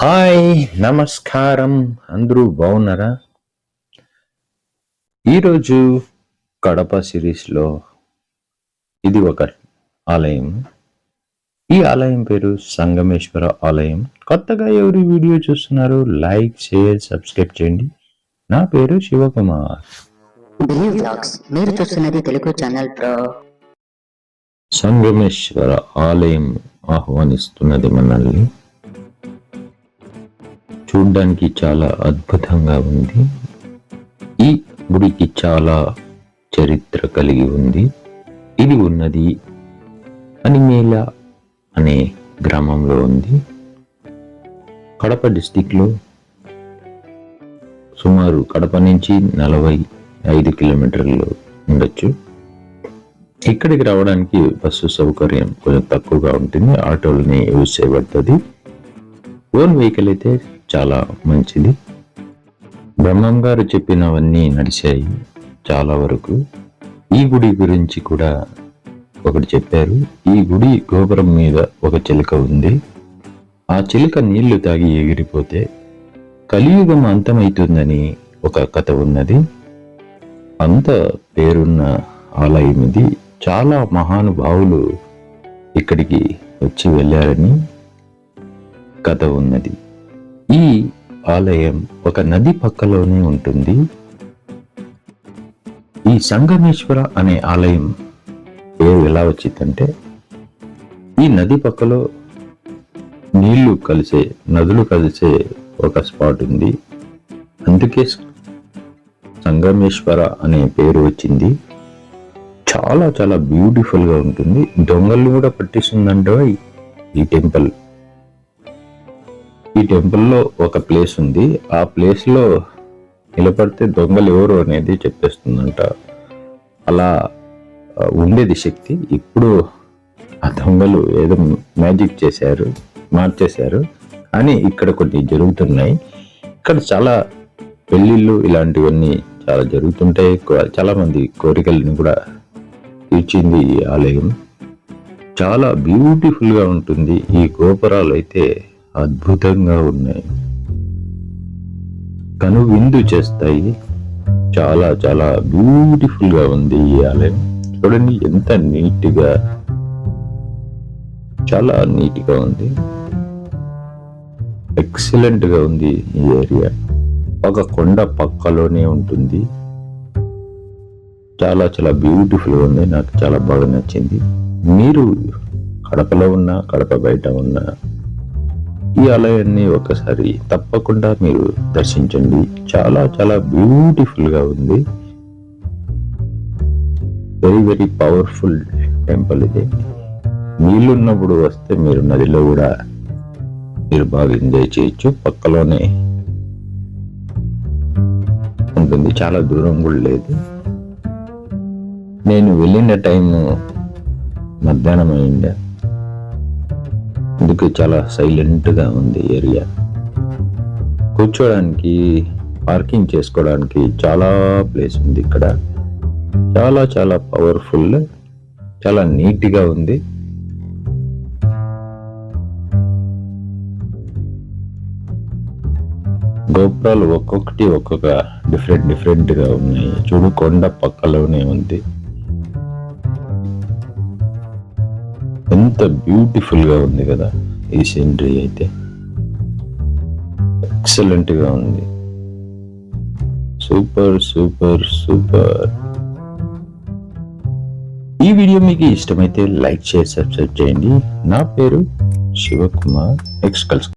Hi నమస్కారం. అందరూ బాగున్నారా? ఈరోజు కడప సిరీస్లో ఇది ఒక ఆలయం. ఈ ఆలయం పేరు సంగమేశ్వర ఆలయం. కొత్తగా ఎవరు వీడియో చూస్తున్నారు లైక్ షేర్ సబ్స్క్రైబ్ చేయండి. నా పేరు శివకుమార్. మీరు చూస్తున్నది తెలుగు ఛానల్ ప్రో. సంగమేశ్వర ఆలయం ఆహ్వానిస్తున్నది మనల్ని. చూడడానికి చాలా అద్భుతంగా ఉంది. ఈ గుడికి చాలా చరిత్ర కలిగి ఉంది. ఇది ఉన్నది అనిమేల అనే గ్రామంలో ఉంది. కడప డిస్టిక్లో సుమారు కడప నుంచి నలభై ఐదు కిలోమీటర్లు ఉండొచ్చు. ఇక్కడికి రావడానికి బస్సు సౌకర్యం కొంచెం తక్కువగా ఉంటుంది. ఆటోలని యూజ్ చేయబడుతుంది. ఓన్ వెహికల్ అయితే చాలా మంచిది. బ్రహ్మం గారు చెప్పినవన్నీ నడిచాయి చాలా వరకు. ఈ గుడి గురించి కూడా ఒకటి చెప్పారు. ఈ గుడి గోపురం మీద ఒక చిలుక ఉంది. ఆ చిలుక నీళ్ళు తాగి ఎగిరిపోతే కలియుగం అంతమవుతుందని ఒక కథ ఉన్నది. అంత పేరున్న ఆలయం ఇది. చాలా మహానుభావులు ఇక్కడికి వచ్చి వెళ్ళారని కథ ఉన్నది. ఈ ఆలయం ఒక నది పక్కలోనే ఉంటుంది. ఈ సంగమేశ్వర అనే ఆలయం పేరు ఎలా వచ్చిందంటే ఈ నది పక్కలో నీళ్ళు కలిసే నదులు కలిసే ఒక స్పాట్ ఉంది. అందుకే సంగమేశ్వర అనే పేరు వచ్చింది. చాలా చాలా బ్యూటిఫుల్గా ఉంటుంది. దొంగలు కూడా పట్టిస్తుందంటే ఈ టెంపుల్ ఈ టెంపుల్లో ఒక ప్లేస్ ఉంది. ఆ ప్లేస్లో నిలబడితే దొంగలు ఎవరు అనేది చెప్పేస్తుందంట. అలా ఉండేది శక్తి. ఇప్పుడు ఆ దొంగలు ఏదో మ్యాజిక్ చేశారు మార్చేశారు. అని ఇక్కడ కొన్ని జరుగుతున్నాయి. ఇక్కడ చాలా పెళ్ళిళ్ళు ఇలాంటివన్నీ చాలా జరుగుతుంటాయి. చాలామంది చాలా మంది కోరికలను కూడా తీర్చింది ఈ ఆలయం. చాలా బ్యూటిఫుల్గా ఉంటుంది. ఈ గోపురాలు అయితే అద్భుతంగా ఉన్నాయి. కను విందు చేస్తాయి. చాలా చాలా బ్యూటిఫుల్గా ఉంది ఈ ఆలయం. చూడండి ఎంత నీట్గా చాలా నీట్గా ఉంది. ఎక్సలెంట్గా ఉంది ఈ ఏరియా. ఒక కొండ పక్కలోనే ఉంటుంది. చాలా చాలా బ్యూటిఫుల్గా ఉంది. నాకు చాలా బాగా నచ్చింది. మీరు కడపలో ఉన్నా కడప బయట ఉన్నా ఈ ఆలయాన్ని ఒకసారి తప్పకుండా మీరు దర్శించండి. చాలా చాలా బ్యూటిఫుల్గా ఉంది. వెరీ వెరీ పవర్ఫుల్ టెంపుల్ ఇది. నీళ్ళున్నప్పుడు వస్తే మీరు నదిలో కూడా మీరు బాగా ఎంజాయ్ చేయొచ్చు. పక్కలోనే ఉంటుంది. చాలా దూరం కూడా లేదు. నేను వెళ్ళిన టైము మధ్యాహ్నం అయిందా. అందుకే చాలా సైలెంట్గా ఉంది ఏరియా. కూర్చోడానికి పార్కింగ్ చేసుకోవడానికి చాలా ప్లేస్ ఉంది ఇక్కడ. చాలా చాలా పవర్ఫుల్ చాలా నీట్గా ఉంది. గోపురాలు ఒక్కొక్కటి ఒక్కొక్క డిఫరెంట్ డిఫరెంట్గా ఉన్నాయి. చూడు కొండ పక్కలోనే ఉంది. ఎంత బ్యూటిఫుల్గా ఉంది కదా ఈ సీనరీ అయితే. ఎక్సలెంట్గా ఉంది. సూపర్ సూపర్ సూపర్ ఈ వీడియో మీకు ఇష్టమైతే లైక్ చేసి సబ్స్క్రైబ్ చేయండి. నా పేరు శివకుమార్. Next calls